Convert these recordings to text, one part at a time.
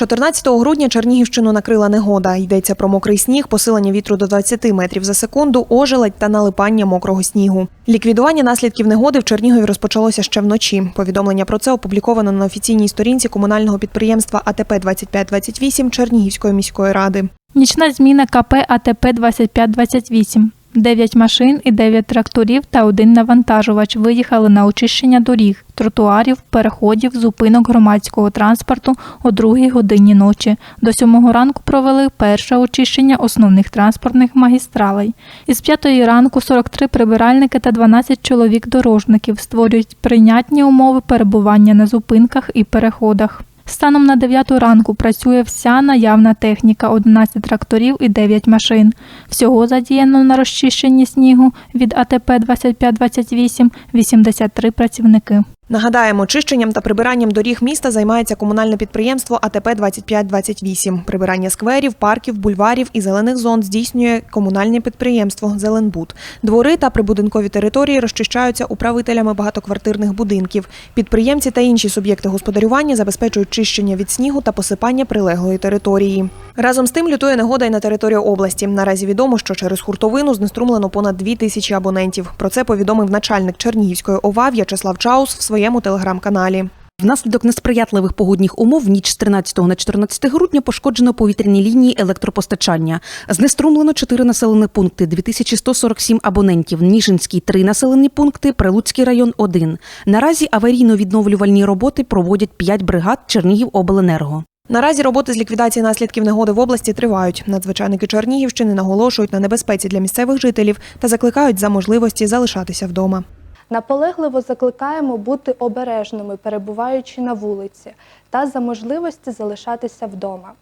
14 грудня Чернігівщину накрила негода. Йдеться про мокрий сніг, посилення вітру до 20 метрів за секунду, ожеледь та налипання мокрого снігу. Ліквідування наслідків негоди в Чернігові розпочалося ще вночі. Повідомлення про це опубліковано на офіційній сторінці комунального підприємства АТП 2528 Чернігівської міської ради. Нічна зміна КП АТП 2528. 9 машин і 9 тракторів та один навантажувач виїхали на очищення доріг, тротуарів, переходів, зупинок громадського транспорту о 2 годині ночі. До 7 ранку провели перше очищення основних транспортних магістралей. Із 5 ранку 43 прибиральники та 12 чоловік-дорожників створюють прийнятні умови перебування на зупинках і переходах. Станом на 9 ранку працює вся наявна техніка 11 тракторів і 9 машин. Всього задіяно на розчищенні снігу від АТП 2528 83 працівники. Нагадаємо, чищенням та прибиранням доріг міста займається комунальне підприємство АТП 2528. Прибирання скверів, парків, бульварів і зелених зон здійснює комунальне підприємство Зеленбуд. Двори та прибудинкові території розчищаються управителями багатоквартирних будинків. Підприємці та інші суб'єкти господарювання забезпечують чищення від снігу та посипання прилеглої території. Разом з тим лютує негода й на території області. Наразі відомо, що через хуртовину знеструмлено понад дві тисячі абонентів. Про це повідомив начальник Чернігівської ОВА В'ячеслав Чаус в своєму телеграм-каналі. Внаслідок несприятливих погодних умов в ніч з 13 на 14 грудня пошкоджено повітряні лінії електропостачання. Знеструмлено 4 населені пункти, 2147 абонентів, Ніжинський – 3 населені пункти, Прилуцький район – 1. Наразі аварійно-відновлювальні роботи проводять 5 бригад Чернігівобленерго. Наразі роботи з ліквідації наслідків негоди в області тривають. Надзвичайники Чернігівщини наголошують на небезпеці для місцевих жителів та закликають за можливості залишатися вдома. Наполегливо закликаємо бути обережними, перебуваючи на вулиці, та за можливості залишатися вдома.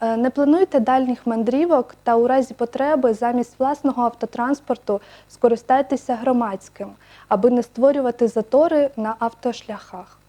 Е, Не плануйте дальніх мандрівок та у разі потреби замість власного автотранспорту скористайтеся громадським, аби не створювати затори на автошляхах.